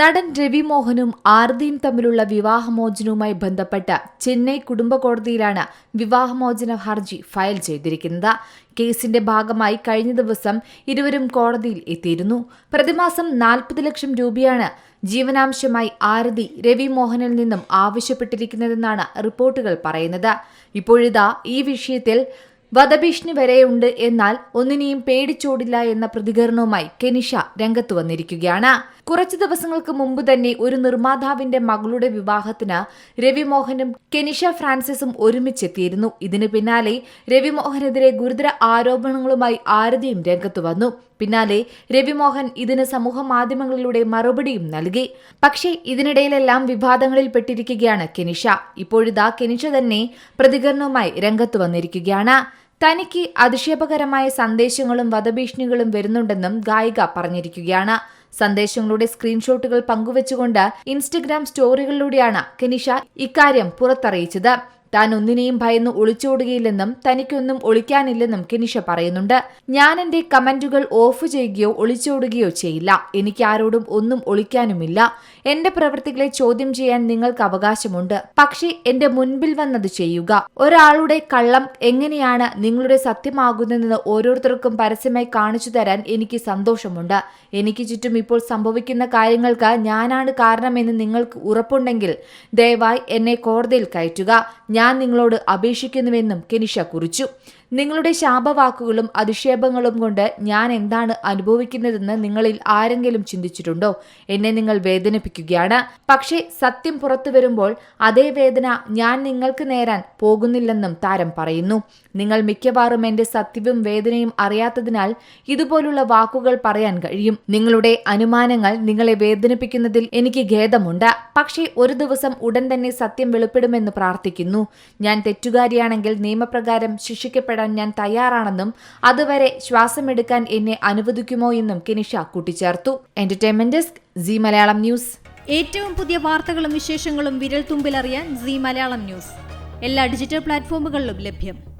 നടൻ രവിമോഹനും ആർദിയും തമ്മിലുള്ള വിവാഹമോചനവുമായി ബന്ധപ്പെട്ട് ചെന്നൈ കുടുംബ കോടതിയിലാണ് വിവാഹമോചന ഹർജി ഫയൽ ചെയ്തിരിക്കുന്നത്. കേസിന്റെ ഭാഗമായി കഴിഞ്ഞ ദിവസം ഇരുവരും കോടതിയിൽ എത്തിയിരുന്നു. പ്രതിമാസം നാൽപ്പത് ലക്ഷം രൂപയാണ് ജീവനാംശമായി ആരതി രവി മോഹനിൽ നിന്നും ആവശ്യപ്പെട്ടിരിക്കുന്നതെന്നാണ് റിപ്പോർട്ടുകൾ പറയുന്നത്. ഇപ്പോഴിതാ ഈ വിഷയത്തിൽ വധഭീഷണി വരെയുണ്ട് എന്നാൽ ഒന്നിനെയും പേടിച്ചോടില്ല എന്ന പ്രതികരണവുമായി കെനിഷ രംഗത്തു വന്നിരിക്കുകയാണ്. കുറച്ചു ദിവസങ്ങൾക്ക് മുമ്പ് തന്നെ ഒരു നിർമ്മാതാവിന്റെ മകളുടെ വിവാഹത്തിന് രവിമോഹനും കെനിഷ ഫ്രാൻസിസും ഒരുമിച്ചെത്തിയിരുന്നു. ഇതിന് പിന്നാലെ രവിമോഹനെതിരെ ഗുരുതര ആരോപണങ്ങളുമായി ആരതിയും രംഗത്തു വന്നു. പിന്നാലെ രവിമോഹൻ ഇതിന് സമൂഹ മാധ്യമങ്ങളിലൂടെ മറുപടിയും നൽകി. പക്ഷേ ഇതിനിടയിലെല്ലാം വിവാദങ്ങളിൽ പെട്ടിരിക്കുകയാണ് കെനിഷ. ഇപ്പോഴിതാ കെനിഷ തന്നെ പ്രതികരണവുമായി രംഗത്തു വന്നിരിക്കുകയാണ്. തനിക്ക് അധിക്ഷേപകരമായ സന്ദേശങ്ങളും വധഭീഷണികളും വരുന്നുണ്ടെന്നും ഗായിക പറഞ്ഞിരിക്കുകയാണ്. സന്ദേശങ്ങളുടെ സ്ക്രീൻഷോട്ടുകൾ പങ്കുവച്ചുകൊണ്ട് ഇൻസ്റ്റഗ്രാം സ്റ്റോറികളിലൂടെയാണ് കെനിഷ ഇക്കാര്യം പുറത്തറിയിച്ചത്. താൻ ഒന്നിനെയും ഭയന്ന് ഒളിച്ചോടുകയില്ലെന്നും തനിക്കൊന്നും ഒളിക്കാനില്ലെന്നും കെനിഷ പറയുന്നുണ്ട്. ഞാൻ എന്റെ കമന്റുകൾ ഓഫ് ചെയ്യുകയോ ഒളിച്ചോടുകയോ ചെയ്യില്ല. എനിക്ക് ആരോടും ഒന്നും ഒളിക്കാനുമില്ല. എന്റെ പ്രവൃത്തികളെ ചോദ്യം ചെയ്യാൻ നിങ്ങൾക്ക് അവകാശമുണ്ട്. പക്ഷേ എന്റെ മുൻപിൽ വന്നത് ചെയ്യുക. ഒരാളുടെ കള്ളം എങ്ങനെയാണ് നിങ്ങളുടെ സത്യമാകുന്നതെന്ന് ഓരോരുത്തർക്കും പരസ്യമായി കാണിച്ചു തരാൻ എനിക്ക് സന്തോഷമുണ്ട്. എനിക്ക് ചുറ്റും ഇപ്പോൾ സംഭവിക്കുന്ന കാര്യങ്ങൾക്ക് ഞാനാണ് കാരണമെന്ന് നിങ്ങൾക്ക് ഉറപ്പുണ്ടെങ്കിൽ ദയവായി എന്നെ കോടതിയിൽ കയറ്റുക. ഞാൻ നിങ്ങളോട് അപേക്ഷിക്കുന്നുവെന്നും കെനിഷ കുറിച്ചു. നിങ്ങളുടെ ശാപവാക്കുകളും അധിക്ഷേപങ്ങളും കൊണ്ട് ഞാൻ എന്താണ് അനുഭവിക്കുന്നതെന്ന് നിങ്ങളിൽ ആരെങ്കിലും ചിന്തിച്ചിട്ടുണ്ടോ? എന്നെ നിങ്ങൾ വേദനിപ്പിക്കുകയാണ്. പക്ഷേ സത്യം പുറത്തു വരുമ്പോൾ അതേ വേദന ഞാൻ നിങ്ങൾക്ക് നേരാൻ പോകുന്നില്ലെന്നും താരം പറയുന്നു. നിങ്ങൾ മിക്കവാറും എന്റെ സത്യവും വേദനയും അറിയാത്തതിനാൽ ഇതുപോലുള്ള വാക്കുകൾ പറയാൻ കഴിയും. നിങ്ങളുടെ അനുമാനങ്ങൾ നിങ്ങളെ വേദനിപ്പിക്കുന്നതിൽ എനിക്ക് ഖേദമുണ്ട്. പക്ഷേ ഒരു ദിവസം ഉടൻ തന്നെ സത്യം വെളിപ്പെടുമെന്ന് പ്രാർത്ഥിക്കുന്നു. ഞാൻ തെറ്റുകാരിയാണെങ്കിൽ നിയമപ്രകാരം ശിക്ഷിക്കപ്പെടാൻ ഞാൻ തയ്യാറാണെന്നും അതുവരെ ശ്വാസമെടുക്കാൻ എന്നെ അനുവദിക്കുമോ എന്നും കെനിഷ കൂട്ടിച്ചേർത്തു. Entertainment desk Zee Malayalam news. ഏറ്റവും പുതിയ വാർത്തകളും വിശേഷങ്ങളും വിരൽ തുമ്പിലറിയാൻ സി മലയാളം ന്യൂസ്. എല്ലാ ഡിജിറ്റൽ പ്ലാറ്റ്ഫോമുകളിലും ലഭ്യം.